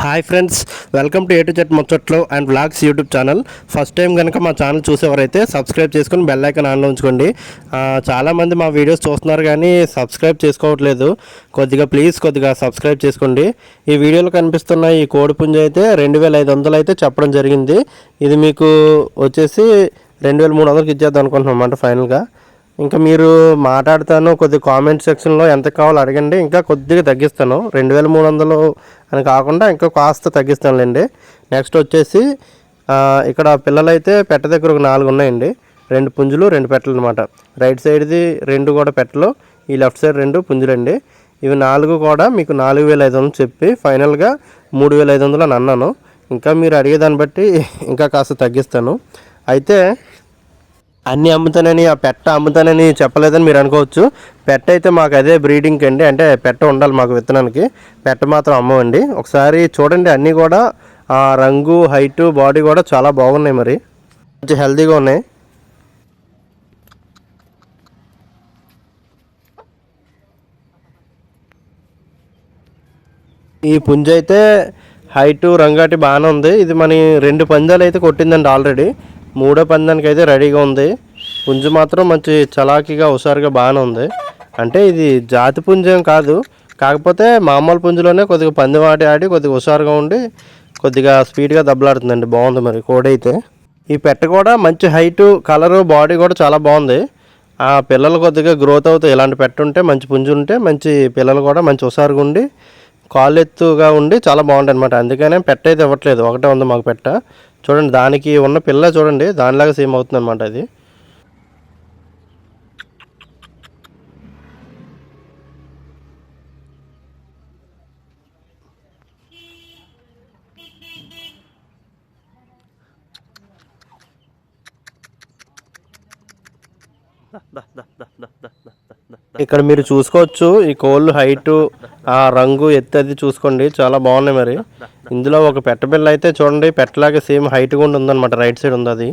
Hi friends welcome to A to Z ముచ్చట్లు and vlogs YouTube channel first time కనుక మా channel చూసేవారైతే subscribe చేసుకుని బెల్ ఐకాన్ ఆన్లో ఉంచుకోండి. చాలామంది మా వీడియోస్ చూస్తున్నారు కానీ సబ్స్క్రైబ్ చేసుకోవట్లేదు. కొద్దిగా ప్లీజ్ కొద్దిగా సబ్స్క్రైబ్ చేసుకోండి. ఈ వీడియోలో కనిపిస్తున్న ఈ కోడి పుంజ అయితే రెండు వేల ఐదు వందలు అయితే చెప్పడం జరిగింది. ఇది మీకు వచ్చేసి రెండు వేల మూడు వందలకి ఇచ్చేద్దాం అనుకుంటున్నాం అన్నమాట ఫైనల్గా ఇంకా మీరు మాట్లాడతాను కొద్ది కామెంట్ సెక్షన్లో ఎంత కావాలో అడగండి. ఇంకా కొద్దిగా తగ్గిస్తాను. రెండు వేల మూడు వందలు అని కాకుండా ఇంకా కాస్త తగ్గిస్తానులేండి. నెక్స్ట్ వచ్చేసి ఇక్కడ పిల్లలైతే పెట్ట దగ్గర ఒక నాలుగు ఉన్నాయండి. రెండు పుంజులు రెండు పెట్టలు అనమాట రైట్ సైడ్ది రెండు కూడా పెట్టలు ఈ లెఫ్ట్ సైడ్ రెండు పుంజులండి. ఇవి నాలుగు కూడా మీకు నాలుగు వేల ఐదు వందలు చెప్పి ఫైనల్గా మూడు వేల ఐదు వందలు అని అన్నాను. ఇంకా మీరు అడిగేదాన్ని బట్టి ఇంకా కాస్త తగ్గిస్తాను. అయితే అన్నీ అమ్ముతానని ఆ పెట్ట అమ్ముతానని చెప్పలేదని మీరు అనుకోవచ్చు. పెట్ట అయితే మాకు అదే బ్రీడింగ్ అండి. అంటే పెట్ట ఉండాలి మాకు విత్తనానికి. పెట్ట మాత్రం అమ్మవండి. ఒకసారి చూడండి అన్నీ కూడా ఆ రంగు హైటు బాడీ కూడా చాలా బాగున్నాయి మరి. కొంచెం హెల్తీగా ఉన్నాయి. ఈ పుంజ అయితే హైటు రంగాటి బాగానే ఉంది. ఇది మన రెండు పందాలు అయితే కొట్టిందండి ఆల్రెడీ మూడో పందానికి అయితే రెడీగా ఉంది. పుంజు మాత్రం మంచి చలాకీగా హుషారుగా బాగానే ఉంది. అంటే ఇది జాతి పుంజం కాదు. కాకపోతే మామూలు పుంజులోనే కొద్దిగా పందివాటి ఆడి ఆడి కొద్దిగా హుషారుగా ఉండి కొద్దిగా స్పీడ్గా దెబ్బలాడుతుందండి. బాగుంది మరి కోడి అయితే ఈ పెట్ట కూడా మంచి హైటు కలరు బాడీ కూడా చాలా బాగుంది. ఆ పిల్లలు కొద్దిగా గ్రోత్ అవుతాయి. ఇలాంటి పెట్ట ఉంటే మంచి పుంజు ఉంటే మంచి పిల్లలు కూడా మంచి హుషారుగా ఉండి కాళ్ళు ఎత్తుగా ఉండి చాలా బాగుంటాయి అనమాట అందుకనే పెట్ట అయితే ఇవ్వట్లేదు. ఒకటే ఉంది మాకు పెట్ట. చూడండి దానికి ఉన్న పిల్ల చూడండి దానిలాగా సేమ్ అవుతుంది అనమాట అది ఇక్కడ మీరు చూసుకోవచ్చు ఈ కోళ్ళు హైట్ ఆ రంగు ఎత్తు అది చూసుకోండి. చాలా బాగున్నాయి మరి. ఇందులో ఒక పెట్ట బిల్ల అయితే చూడండి. పెట్టలాగా సేమ్ హైట్ కూడా ఉందన్నమాట. రైట్ సైడ్ ఉంది అది.